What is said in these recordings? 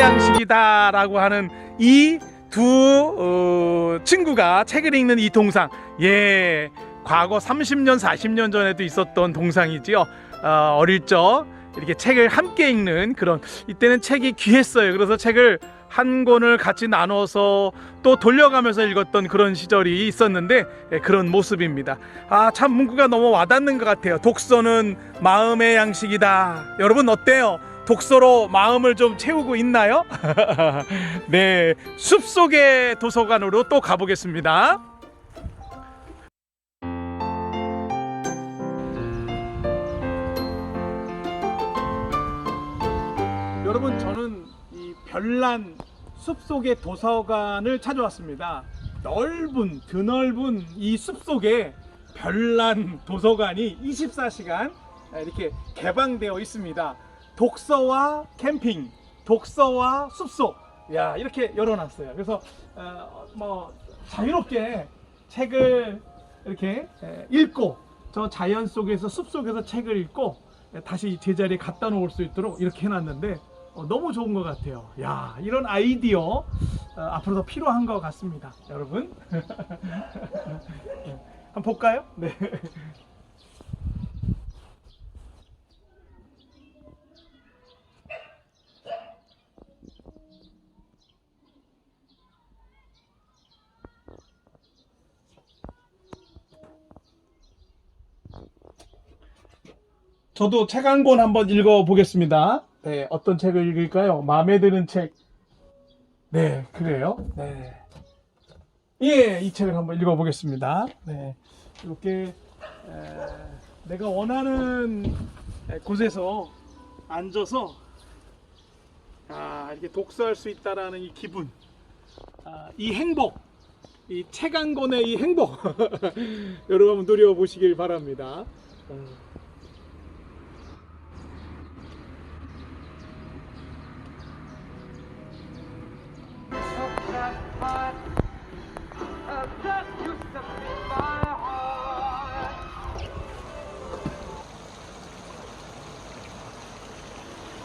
양식이다라고 하는 이두 친구가 책을 읽는 이 동상. 예 과거 30년 40년 전에도 있었던 동상이지요. 어, 어릴 적 이렇게 책을 함께 읽는 그런 이때는 책이 귀했어요. 그래서 책을 한 권을 같이 나눠서 또 돌려가면서 읽었던 그런 시절이 있었는데 예, 그런 모습입니다. 아 참 문구가 너무 와닿는 것 같아요. 독서는 마음의 양식이다. 여러분 어때요 독서로 마음을 좀 채우고 있나요? 네, 숲속의 도서관으로 또 가보겠습니다. 여러분, 저는 이 별난 숲속의 도서관을 찾아왔습니다. 넓은, 드넓은 이 숲속에 별난 도서관이 24시간 이렇게 개방되어 있습니다. 독서와 캠핑, 독서와 숲속, 야 이렇게 열어놨어요. 그래서 어, 뭐 자유롭게 책을 이렇게 에, 읽고 저 자연 속에서 숲 속에서 책을 읽고 에, 다시 제자리에 갖다 놓을 수 있도록 이렇게 해놨는데 어, 너무 좋은 것 같아요. 야 이런 아이디어 어, 앞으로도 필요한 것 같습니다, 여러분. 한번 볼까요? 네. 저도 책 한 권 한번 읽어 보겠습니다. 네, 어떤 책을 읽을까요? 마음에 드는 책. 네, 그래요. 네. 예, 이 책을 한번 읽어 보겠습니다. 네. 이렇게 에, 내가 원하는 곳에서 앉아서 아, 이렇게 독서할 수 있다라는 이 기분, 아, 이 행복, 이 책 한 권의 이 행복, 여러분 누려보시길 바랍니다.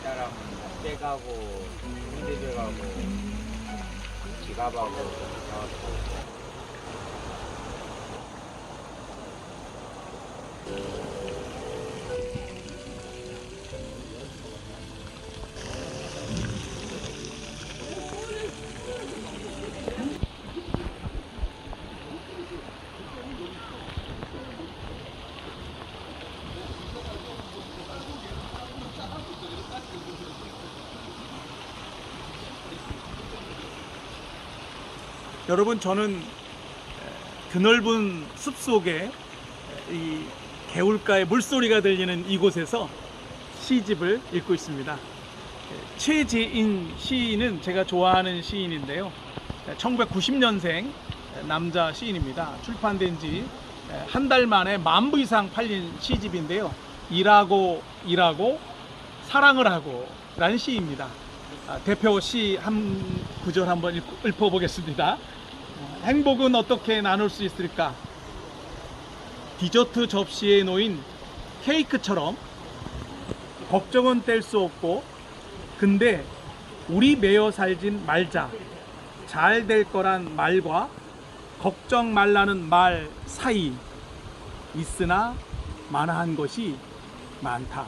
사람 떼가고 힘들게 가고 지갑하고 나왔고 여러분 저는 드넓은 숲 속에 이 개울가의 물소리가 들리는 이곳에서 시집을 읽고 있습니다. 최재인 시인은 제가 좋아하는 시인인데요. 1990년생 남자 시인입니다. 출판된 지 한 달 만에 만 부 이상 팔린 시집인데요. 일하고 일하고 사랑을 하고 라는 시입니다. 아, 대표 시 한 구절 한번. 어, 행복은 어떻게 나눌 수 있을까? 디저트 접시에 놓인 케이크처럼 걱정은 뗄 수 없고 근데 우리 매여 살진 말자 잘 될 거란 말과 걱정 말라는 말 사이 있으나 만한 것이 많다.